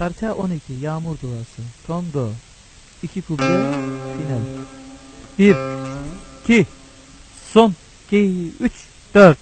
Parça 12 Yağmur Duası. Tondo 2 kuble final. 1 2 son. 2 3 4